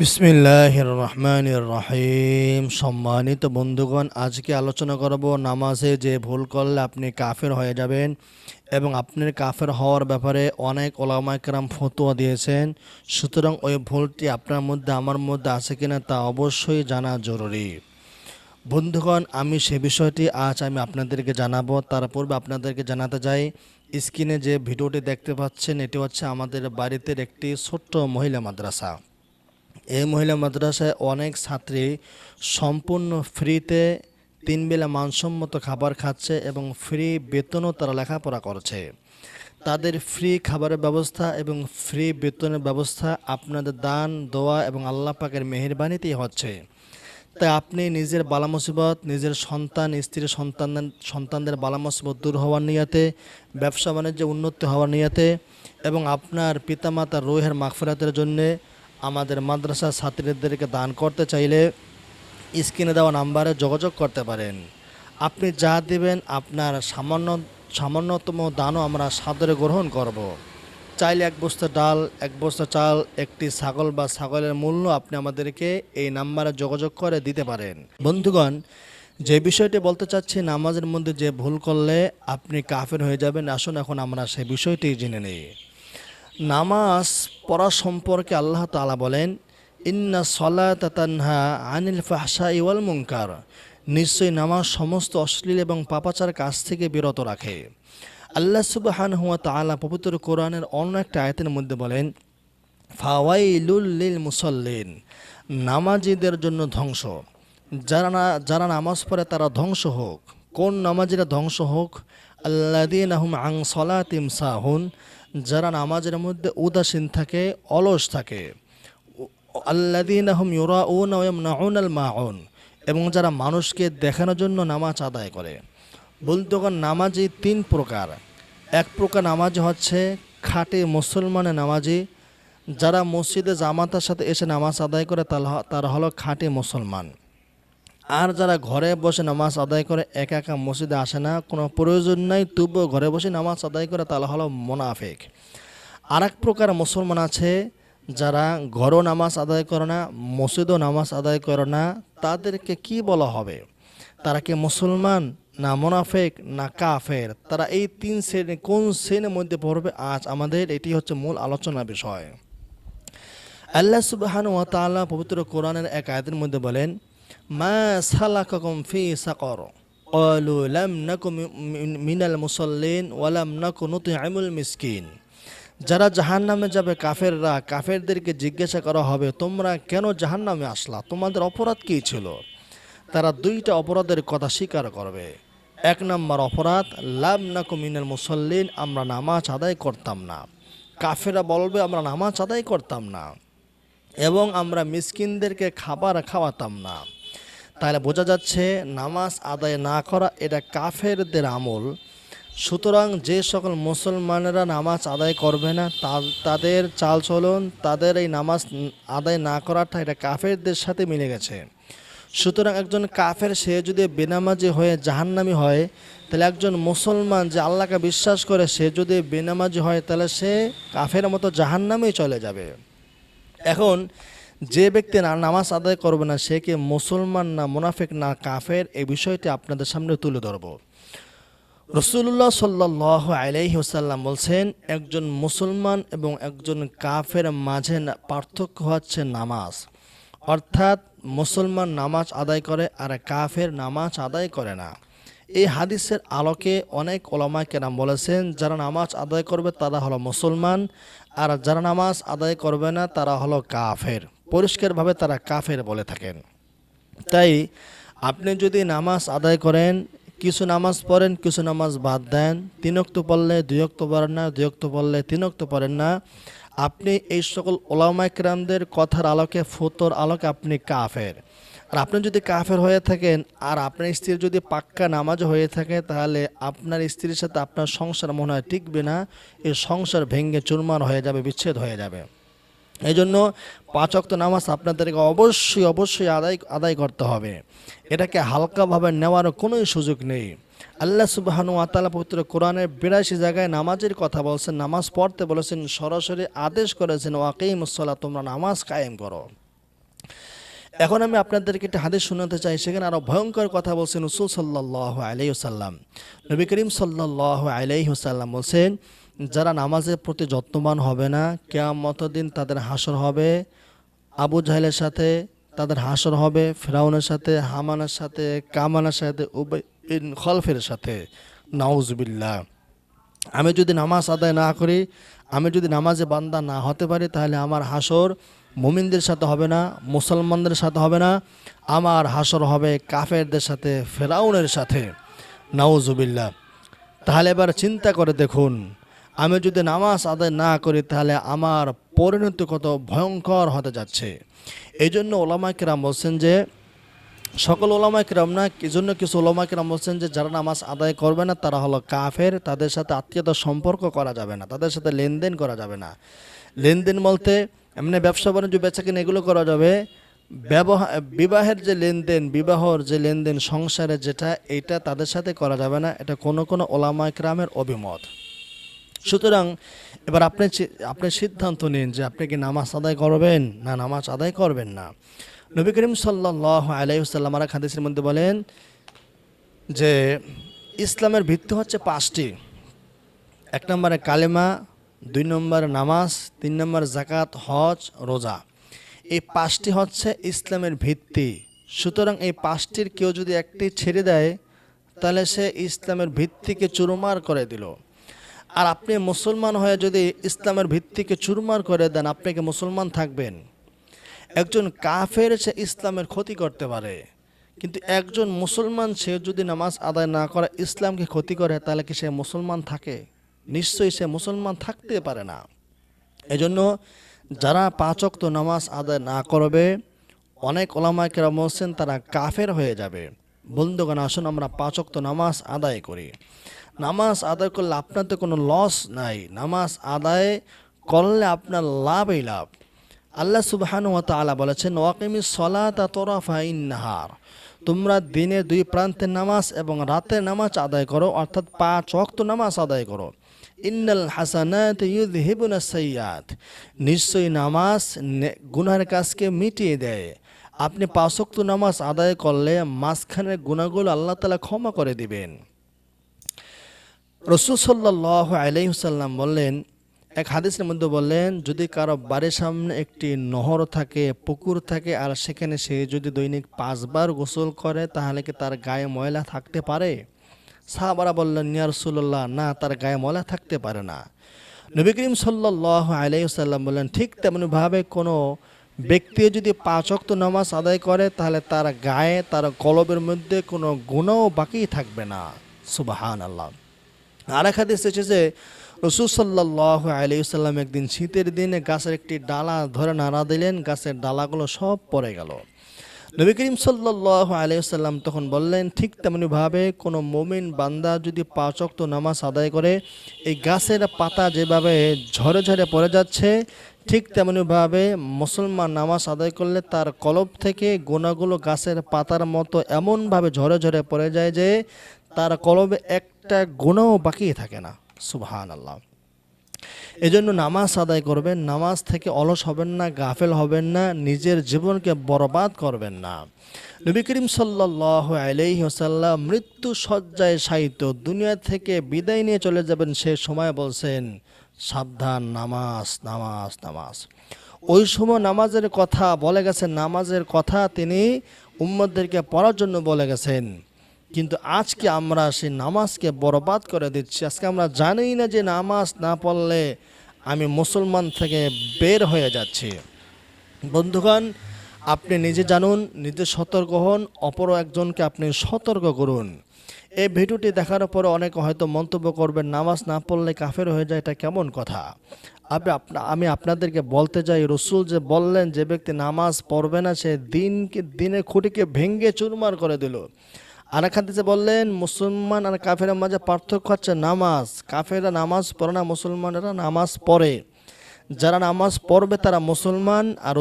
বিসমিল্লাহ রহমান রহিম সম্মানিত বন্ধুগণ, আজকে আলোচনা করব নামাজে যে ভুল করলে আপনি কাফের হয়ে যাবেন এবং আপনার কাফের হওয়ার ব্যাপারে অনেক ওলামাইকরাম ফতোয়া দিয়েছেন। সুতরাং ওই ভুলটি আপনার মধ্যে, আমার মধ্যে আছে কিনা তা অবশ্যই জানা জরুরি। বন্ধুগণ, আমি সে বিষয়টি আজ আমি আপনাদেরকে জানাব। তার পূর্বে আপনাদেরকে জানাতে চাই, স্ক্রিনে যে ভিডিওটি দেখতে পাচ্ছেন, এটি হচ্ছে আমাদের বাড়িতে একটি ছোট্ট মহিলা মাদ্রাসা। এই মহিলা মাদ্রাসায় অনেক ছাত্রী সম্পূর্ণ ফ্রিতে তিন বেলা মানসম্মত খাবার খাচ্ছে এবং ফ্রি বেতনও তারা লেখাপড়া করছে। তাদের ফ্রি খাবারের ব্যবস্থা এবং ফ্রি বেতনের ব্যবস্থা আপনাদের দান, দোয়া এবং আল্লাহ পাকের মেহেরবানিতেই হচ্ছে। তাই আপনি নিজের বালা মুসিবত নিজের সন্তান স্ত্রী সন্তান, সন্তানদের বালা মুসিবত দূর হওয়ার নিয়াতে, ব্যবসা বাণিজ্যে উন্নতি হওয়ার নিয়াতে এবং আপনার পিতামাতার রোহের মাগফিরাতের জন্যে আমাদের মাদ্রাসা ছাত্রীদেরকে দান করতে চাইলে স্ক্রিনে দেওয়া নাম্বারে যোগাযোগ করতে পারেন। আপনি যা দেবেন আপনার সামান্য, সামান্যতম দানও আমরা সাদরে গ্রহণ করব। চাইলে এক বস্তা ডাল, এক বস্তা চাল, একটি ছাগল বা ছাগলের মূল্য আপনি আমাদেরকে এই নাম্বারে যোগাযোগ করে দিতে পারেন। বন্ধুগণ, যে বিষয়টি বলতে চাচ্ছি, নামাজের মধ্যে যে ভুল করলে আপনি কাফের হয়ে যাবেন। আসুন এখন আমরা সেই বিষয়টি জেনে নিই। নামাজ পড়া সম্পর্কে আল্লাহ তালা বলেন, ইন্না সলাত তানহা আনিল ফাহসা ইওয়াল মুনকার। নিশ্চয়ই নামাজ সমস্ত অশ্লীল এবং পাপাচার কাজ থেকে বিরত রাখে। আল্লাহ সুবহান হুয়া তাআলা পবিত্র কোরআনের অন্য একটা আয়াতের মধ্যে বলেন ফাওয়াইলুল্লিল মুসল্লিন। নামাজিদের জন্য ধ্বংস। যারা না, যারা নামাজ পড়ে তারা ধ্বংস হোক। কোন নামাজিরা ধ্বংস হোক? আল্লাদিন আহম আং সলাতিম সাহুন। যারা নামাজের মধ্যে উদাসীন থাকে, অলস থাকে। আল্লাদিন এবং যারা মানুষকে দেখানোর জন্য নামাজ আদায় করে। বলতে নামাজি তিন প্রকার। এক প্রকার নামাজ হচ্ছে খাঁটি মুসলমানের নামাজি। যারা মসজিদে জামাতার সাথে এসে নামাজ আদায় করে তারা হলো খাঁটি মুসলমান। আর যারা ঘরে বসে নামাজ আদায় করে, একা একা মসজিদে আসে না, কোনো প্রয়োজন নাই, তবুও ঘরে বসে নামাজ আদায় করে তাহলে হলো মোনাফেক। আর এক প্রকার মুসলমান আছে, যারা ঘরও নামাজ আদায় করে না, মসজিদও নামাজ আদায় করে না, তাদেরকে কি বলা হবে? তারা কি মুসলমান না মোনাফেক না কাফের? তারা এই তিন শ্রেণি, কোন শ্রেণির মধ্যে পড়বে? আজ আমাদের এটি হচ্ছে মূল আলোচনা বিষয়। আল্লাহ সুবহান ওয়া তাআলা পবিত্র কোরআনের এক আয়াতের মধ্যে বলেন মা সালাকাকুম ফি সাকর قالوا لم نكن من المصلين ولم نكن نطعم المسكين যারা জাহান্নামে যাবে কাফেররা কাফেরদেরকে জিজ্ঞাসা করা হবে তোমরা কেন জাহান্নামে আসলা তোমাদের অপরাধ কী ছিল তারা দুইটা অপরাধের কথা স্বীকার করবে এক নম্বর অপরাধ লাভ নাকু মিনাল মুসল্লিন আমরা নামাজ আদায় করতাম না কাফেরা বলবে আমরা নামাজ আদায় করতাম না এবং আমরা মিসকিনদেরকে খাবার খাওয়াতাম না তাহলে বোঝা যাচ্ছে নামাজ আদায় না করা এটা কাফেরদের আমল। সুতরাং যে সকল মুসলমানেরা নামাজ আদায় করবে না তাদের চালচলন, তাদের এই নামাজ আদায় না করাটা এটা কাফেরদের সাথে মিলে গেছে। সুতরাং একজন কাফের, সে যদি বেনামাজি হয়ে জাহান্নামি হয়, তাহলে একজন মুসলমান যে আল্লাহকে বিশ্বাস করে, সে যদি বেনামাজি হয়, তাহলে সে কাফের মতো জাহান্নামেই চলে যাবে। এখন যে ব্যক্তি না নামাজ আদায় করবে না, সে কি মুসলমান না মুনাফিক না কাফের? এই বিষয়টি আপনাদের সামনে তুলে ধরব। রসুল্লাহ সাল্লাহ আলাইহি ওসাল্লাম বলছেন, একজন মুসলমান এবং একজন কাফের মাঝে পার্থক্য হচ্ছে নামাজ। অর্থাৎ মুসলমান নামাজ আদায় করে আর কাফের নামাজ আদায় করে না। এই হাদিসের আলোকে অনেক ওলামা কেরাম বলেছেন, যারা নামাজ আদায় করবে তারা হলো মুসলমান, আর যারা নামাজ আদায় করবে না তারা হলো কাফের। পরিষ্কারভাবে তারা কাফের বলে থাকেন। তাই আপনি যদি নামাজ আদায় করেন, কিছু নামাজ পড়েন, কিছু নামাজ বাদ দেন তিনক্ত পড়লে দুয়ক্ত পড়েন না দুয়ক্ত পড়লে তিনক্ত পড়েন না, আপনি এই সকল ওলামাইকরামদের কথার আলোকে, ফতোর আলোকে আপনি কাফের। আর আপনি যদি কাফের হয়ে থাকেন, আর আপনার স্ত্রীর যদি পাক্কা নামাজ হয়ে থাকে, তাহলে আপনার স্ত্রীর সাথে আপনার সংসার মনে হয় টিকবে না, এই সংসার ভেঙে চুরমার হয়ে যাবে, বিচ্ছেদ হয়ে যাবে। এই জন্য পাঁচ অক্ত নামাজ আপনাদেরকে অবশ্যই অবশ্যই আদায় আদায় করতে হবে। এটাকে হালকাভাবে নেওয়ার কোনোই সুযোগ নেই। আল্লাহ সুবাহানু আতালা পবিত্র কোরআনের বিরাশি জায়গায় নামাজের কথা বলছেন, নামাজ পড়তে বলেছেন, সরাসরি আদেশ করেছেন ওয়াকেই মুসল্লা তোমরা নামাজ কায়েম করো। এখন আমি আপনাদেরকে একটা হাদিস শোনাতে চাই, সেখানে আরও ভয়ঙ্কর কথা বলছেন রসুল সাল্লাহ আলাইসাল্লাম নবী করিম সাল্লাহ আলাইসাল্লাম বলছেন যারা নামাজের প্রতি যত্নবান হবে না কেয়ামত দিন তাদের হাসর হবে। আবু জাহেলের সাথে তাদের হাসর হবে, ফেরাউনের সাথে, হামানের সাথে, কামানের সাথে খলফের সাথে। নাউজবিল্লাহ। আমি যদি নামাজ আদায় না করি, আমি যদি নামাজে বান্দা না হতে পারি, তাহলে আমার হাসর মুমিনদের সাথে হবে না, মুসলমানদের সাথে হবে না, আমার হাসর হবে কাফেরদের সাথে, ফেরাউনের সাথে। নাউজুবিল্লাহ। তাহলে এবার চিন্তা করে দেখুন আমি যদি নামাজ আদায় না করি, তাহলে আমার পরিণতি কত ভয়ঙ্কর হতে যাচ্ছে। এই জন্য ওলামা কিরাম বলছেন যে, সকল ওলামা কিরাম না কি জন্য কিছু ওলামা কিরাম বলছেন যে, যারা নামাজ আদায় করবে না, তারা হলো কাফের, তাদের সাথে আত্মীয়তার সম্পর্ক করা যাবে না, তাদের সাথে লেনদেন করা যাবে না। লেনদেন বলতে এমনি ব্যবসা বাণিজ্য, বেচা কিনা এগুলো করা যাবে। ব্যবহার বিবাহের যে লেনদেন, বিবাহর যে লেনদেন সংসারে যেটা, এটা তাদের সাথে করা যাবে না, এটা কোনো কোনো ওলামা কিরামের অভিমত। সুতরাং এবার আপনি আপনি সিদ্ধান্ত নিন যে আপনি কি নামাজ আদায় করবেন না নামাজ আদায় করবেন না। নবী করিম সাল্লাহ আলাইসাল্লাম আর হাদিসের মধ্যে বলেন যে ইসলামের ভিত্তি হচ্ছে পাঁচটি। এক নম্বরে কালেমা, দুই নম্বর নামাজ, তিন নম্বর জাকাত হজ, রোজা। এই পাঁচটি হচ্ছে ইসলামের ভিত্তি। সুতরাং এই পাঁচটির কেউ যদি একটি ছেড়ে দেয়, তাহলে সে ইসলামের ভিত্তিকে চুরমার করে দিল। আর আপনি মুসলমান হয়ে যদি ইসলামের ভিত্তিকে চুরমার করে দেন, আপনি কি মুসলমান থাকবেন? একজন কাফের সে ইসলামের ক্ষতি করতে পারে, কিন্তু একজন মুসলমান সে যদি নামাজ আদায় না করে, ইসলামকে ক্ষতি করে, তাহলে কি সে মুসলমান থাকে? নিশ্চয়ই সে মুসলমান থাকতে পারে না। এজন্য যারা পাঁচক্ত নামাজ আদায় না করবে, অনেক ওলামায় কেরাম তারা কাফের হয়ে যাবে। বন্ধুগণ, আসুন আমরা পাঁচক্ত নামাজ আদায় করি। নামাজ আদায় করলে আপনার তো কোনো লস নাই। নামাজ আদায় করলে আপনার লাভই লাভ। আল্লাহ সুবহানু তাআলা বলেছেন, ওয়াকিমিস সলাতা তরাফা ইন্নাহার। তোমরা দিনে দুই প্রান্তে নামাজ এবং রাতের নামাজ আদায় করো, অর্থাৎ পাঁচ ওয়াক্ত নামাজ আদায় করো। ইন্নাল হাসানাত ইউযহিবুনা সৈয়াদ নিশ্চয়ই নামাজ গুনার কাজকে মিটিয়ে দেয়। আপনি পাঁচ ওয়াক্ত নামাজ আদায় করলে মাঝখানের গুনাহগুলো আল্লাহ তালা ক্ষমা করে দিবেন। রসুল সাল্লাহ আলাইসাল্লাম বললেন, এক হাদিসের মধ্যে বললেন, যদি কারও বাড়ির সামনে একটি নহর থাকে, পুকুর থাকে, আর সেখানে সে যদি দৈনিক পাঁচবার গোসল করে, তাহলে কি তার গায়ে ময়লা থাকতে পারে? সাহাবারা বললেন নিয়া রসুল্লাহ না, তার গায়ে ময়লা থাকতে পারে না। নবী করিম সাল্লাহ আলাইসাল্লাম বললেন, ঠিক তেমনভাবে কোনো ব্যক্তি যদি পাঁচ ওয়াক্ত নামাজ আদায় করে, তাহলে তার গায়ে, তার কলবের মধ্যে কোনো গুণও বাকি থাকবে না। সুবাহান আল্লাহ আর এক হাদিস এসেছে রসুল সাল্লাহ আলিয়াল্লাম একদিন শীতের দিনে গাছের একটি ডালা ধরে নাড়া দিলেন, গাছের ডালাগুলো সব পড়ে গেল। নবী করিম সাল্লাহ আলিয়াল্লাম তখন বললেন, ঠিক তেমনিভাবে কোনো মোমিন বান্দা যদি পাঁচক্ত নামাজ আদায় করে, এই গাছের পাতা যেভাবে ঝরে ঝরে পড়ে যাচ্ছে, ঠিক তেমনিভাবে মুসলমান নামাজ আদায় করলে তার কলব থেকে গোনাগুলো গাছের পাতার মতো এমনভাবে ঝরে ঝরে পড়ে যায় যে, তার কলবে একটা গুণও বাকি থাকে না। সুবহান আল্লাহ এজন্য নামাজ আদায় করবেন, নামাজ থেকে অলস হবেন না, গাফেল হবেন না, নিজের জীবনকে বরবাদ করবেন না। নবী করিম সাল্লাহ আলাইহি মৃত্যু সজ্জায় সাহিত্য দুনিয়া থেকে বিদায় নিয়ে চলে যাবেন সে সময় বলছেন, সাবধান, নামাজ নামাজ নামাজ। ওই সময় নামাজের কথা বলে গেছেন, নামাজের কথা তিনি উম্মদদেরকে পড়ার জন্য বলে গেছেন। কিন্তু আজকে আমরা সেই নামাজকে বরবাদ করে দিচ্ছি। আজকে আমরা জানি না যে নামাজ না পড়লে আমি মুসলমান থেকে বের হয়ে যাচ্ছি। বন্ধুগণ, আপনি নিজে জানুন, নিজে সতর্ক হন অপর একজনকে আপনি সতর্ক করুন। এই ভিডিওটি দেখার পরে অনেকে হয়তো মন্তব্য করবেন, নামাজ না পড়লে কাফের হয়ে যায়, এটা কেমন কথা? আপনি আমি আপনাদেরকে বলতে চাই, রসুল যে বললেন, যে ব্যক্তি নামাজ পড়বে না, সে দিনকে দিনের খুঁটিকে ভেঙ্গে চুরমার করে দিল। আর এক হাদিসে বললেন, মুসলমান আর কাফেরের মাঝে পার্থক্য হচ্ছে নামাজ। কাফেরা নামাজ পড়ে না, মুসলমানেরা নামাজ পড়ে। যারা নামাজ পড়বে তারা মুসলমান, আর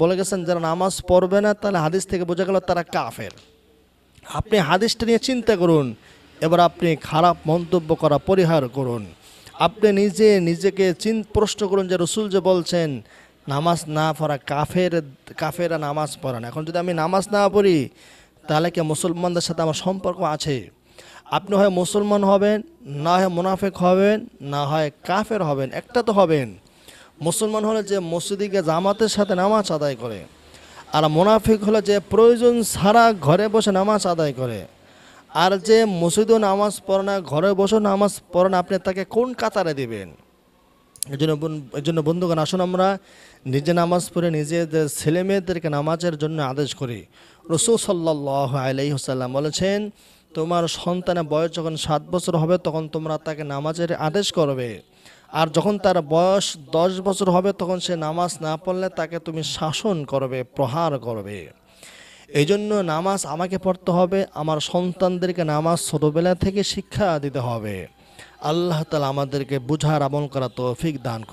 বলে গেছেন, যারা নামাজ পড়বে না, তাহলে হাদিস থেকে বোঝা গেল তারা কাফের। আপনি হাদিসটা নিয়ে চিন্তা করুন, এবার আপনি খারাপ মন্তব্য করা পরিহার করুন। আপনি নিজে নিজেকে চিন, প্রশ্ন করুন যে রসুল যে বলছেন, নামাজ না পড়া কাফের, কাফেরা নামাজ পড়ান এখন যদি আমি নামাজ না পড়ি তাহলে কি মুসলমানদের সাথে আমার সম্পর্ক আছে? আপনি হয় মুসলমান হবেন, না হয় মুনাফেক হবেন, না হয় কাফের হবেন, একটা তো হবেন। মুসলমান হলে যে মসজিদিকে জামাতের সাথে নামাজ আদায় করে, আর মুনাফিক হলে যে প্রয়োজন ছাড়া ঘরে বসে নামাজ আদায় করে। আর যে মসজিদও নামাজ পড়ে না, ঘরে বসে নামাজ পড়ে না, আপনি তাকে কোন কাতারে দিবেন? এই জন্য জন্য বন্ধুগণ, আসুন আমরা নিজে নামাজ পড়ে নিজেদের ছেলে মেয়েদেরকে নামাজের জন্য আদেশ করি। রসুল সাল্লাহ আলাইসাল্লাম বলেছেন, তোমার সন্তানের বয়স যখন সাত বছর হবে, তখন তোমরা তাকে নামাজের আদেশ করবে। আর যখন তার বয়স দশ বছর হবে, তখন সে নামাজ না পড়লে তাকে তুমি শাসন করবে, প্রহার করবে। এই জন্য নামাজ আমাকে পড়তে হবে, আমার সন্তানদেরকে নামাজ ছোটোবেলা থেকে শিক্ষা দিতে হবে। আল্লাহ তালা আমাদেরকে বুঝার আমল করা তৌফিক দান করুন।